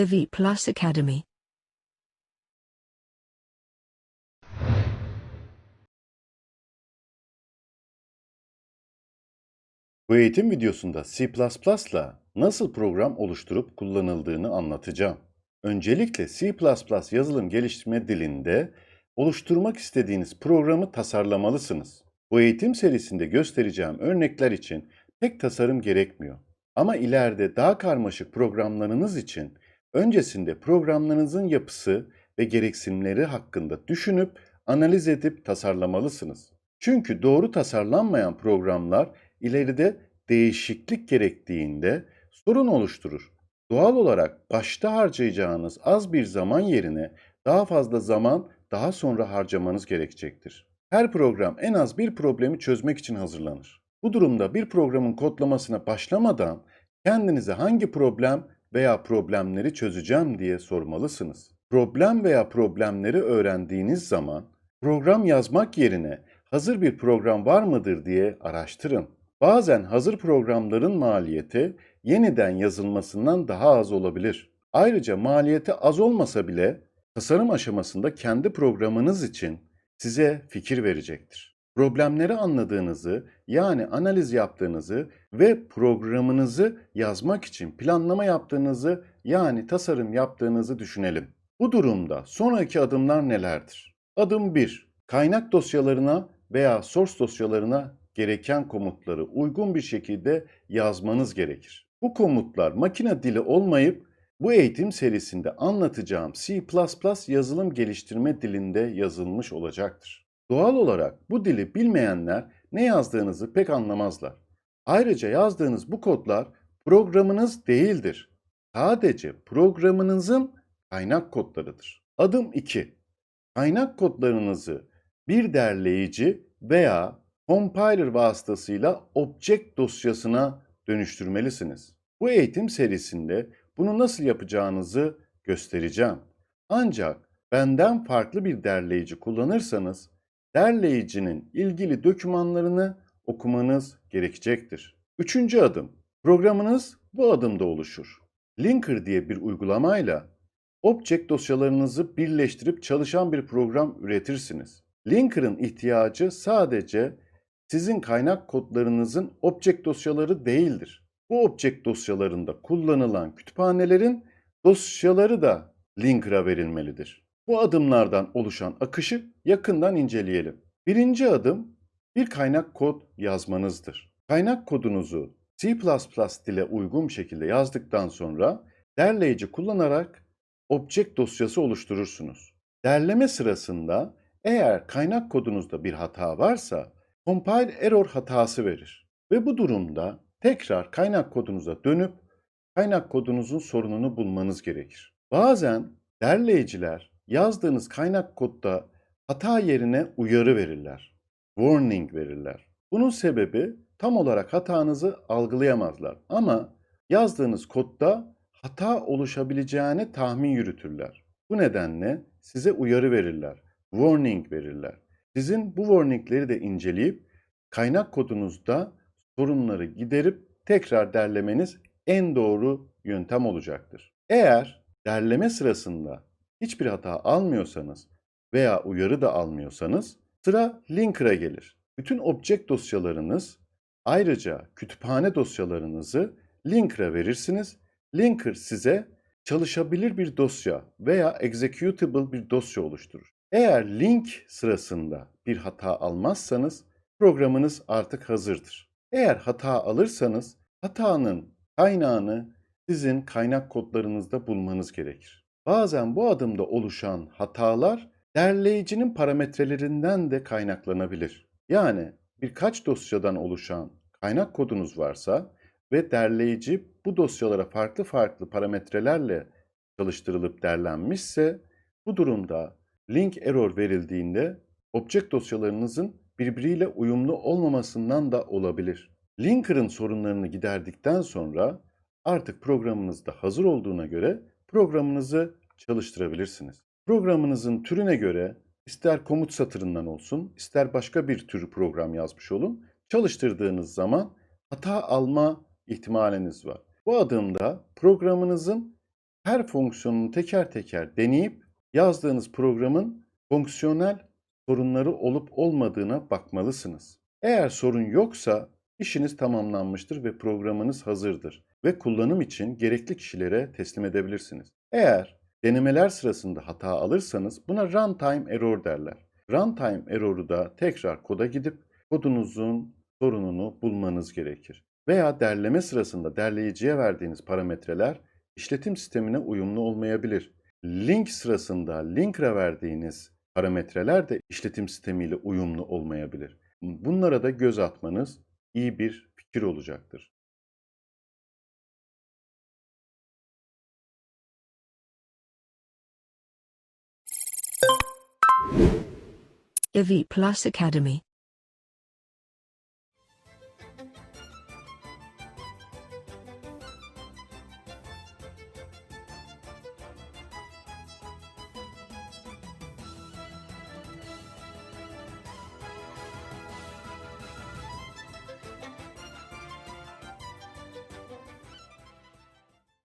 The V Plus Academy. Bu eğitim videosunda C++ ile nasıl program oluşturup kullanıldığını anlatacağım. Öncelikle C++ yazılım geliştirme dilinde oluşturmak istediğiniz programı tasarlamalısınız. Bu eğitim serisinde göstereceğim örnekler için pek tasarım gerekmiyor. Ama ileride daha karmaşık programlarınız için öncesinde programlarınızın yapısı ve gereksinimleri hakkında düşünüp analiz edip tasarlamalısınız. Çünkü doğru tasarlanmayan programlar ileride değişiklik gerektiğinde sorun oluşturur. Doğal olarak başta harcayacağınız az bir zaman yerine daha fazla zaman daha sonra harcamanız gerekecektir. Her program en az bir problemi çözmek için hazırlanır. Bu durumda bir programın kodlamasına başlamadan kendinize hangi problem veya problemleri çözeceğim diye sormalısınız. Problem veya problemleri öğrendiğiniz zaman program yazmak yerine hazır bir program var mıdır diye araştırın. Bazen hazır programların maliyeti yeniden yazılmasından daha az olabilir. Ayrıca maliyeti az olmasa bile tasarım aşamasında kendi programınız için size fikir verecektir. Problemleri anladığınızı yani analiz yaptığınızı ve programınızı yazmak için planlama yaptığınızı yani tasarım yaptığınızı düşünelim. Bu durumda sonraki adımlar nelerdir? Adım 1. Kaynak dosyalarına veya source dosyalarına gereken komutları uygun bir şekilde yazmanız gerekir. Bu komutlar makine dili olmayıp bu eğitim serisinde anlatacağım C++ yazılım geliştirme dilinde yazılmış olacaktır. Doğal olarak bu dili bilmeyenler ne yazdığınızı pek anlamazlar. Ayrıca yazdığınız bu kodlar programınız değildir. Sadece programınızın kaynak kodlarıdır. Adım 2. Kaynak kodlarınızı bir derleyici veya compiler vasıtasıyla object dosyasına dönüştürmelisiniz. Bu eğitim serisinde bunu nasıl yapacağınızı göstereceğim. Ancak benden farklı bir derleyici kullanırsanız derleyicinin ilgili dokümanlarını okumanız gerekecektir. Üçüncü adım. Programınız bu adımda oluşur. Linker diye bir uygulamayla object dosyalarınızı birleştirip çalışan bir program üretirsiniz. Linker'ın ihtiyacı sadece sizin kaynak kodlarınızın object dosyaları değildir. Bu object dosyalarında kullanılan kütüphanelerin dosyaları da Linker'a verilmelidir. Bu adımlardan oluşan akışı yakından inceleyelim. Birinci adım bir kaynak kod yazmanızdır. Kaynak kodunuzu C++ dile uygun bir şekilde yazdıktan sonra derleyici kullanarak object dosyası oluşturursunuz. Derleme sırasında eğer kaynak kodunuzda bir hata varsa compile error hatası verir. Ve bu durumda tekrar kaynak kodunuza dönüp kaynak kodunuzun sorununu bulmanız gerekir. Bazen derleyiciler yazdığınız kaynak kodda hata yerine uyarı verirler. Warning verirler. Bunun sebebi tam olarak hatanızı algılayamazlar ama yazdığınız kodda hata oluşabileceğini tahmin yürütürler. Bu nedenle size uyarı verirler, warning verirler. Sizin bu warningleri de inceleyip kaynak kodunuzda sorunları giderip tekrar derlemeniz en doğru yöntem olacaktır. Eğer derleme sırasında hiçbir hata almıyorsanız veya uyarı da almıyorsanız sıra linker'a gelir. Bütün object dosyalarınız ayrıca kütüphane dosyalarınızı linker'a verirsiniz. Linker size çalışabilir bir dosya veya executable bir dosya oluşturur. Eğer link sırasında bir hata almazsanız programınız artık hazırdır. Eğer hata alırsanız hatanın kaynağını sizin kaynak kodlarınızda bulmanız gerekir. Bazen bu adımda oluşan hatalar derleyicinin parametrelerinden de kaynaklanabilir. Yani birkaç dosyadan oluşan kaynak kodunuz varsa ve derleyici bu dosyalara farklı farklı parametrelerle çalıştırılıp derlenmişse bu durumda link error verildiğinde object dosyalarınızın birbiriyle uyumlu olmamasından da olabilir. Linker'ın sorunlarını giderdikten sonra artık programınız da hazır olduğuna göre programınızı çalıştırabilirsiniz. Programınızın türüne göre ister komut satırından olsun, ister başka bir tür program yazmış olun, çalıştırdığınız zaman hata alma ihtimaliniz var. Bu adımda programınızın her fonksiyonunu teker teker deneyip yazdığınız programın fonksiyonel sorunları olup olmadığına bakmalısınız. Eğer sorun yoksa işiniz tamamlanmıştır ve programınız hazırdır ve kullanım için gerekli kişilere teslim edebilirsiniz. Eğer denemeler sırasında hata alırsanız buna runtime error derler. Runtime error'u da tekrar koda gidip kodunuzun sorununu bulmanız gerekir. Veya derleme sırasında derleyiciye verdiğiniz parametreler işletim sistemine uyumlu olmayabilir. Link sırasında linker'a verdiğiniz parametreler de işletim sistemiyle uyumlu olmayabilir. Bunlara da göz atmanız iyi bir fikir olacaktır. Evi Plus Academy.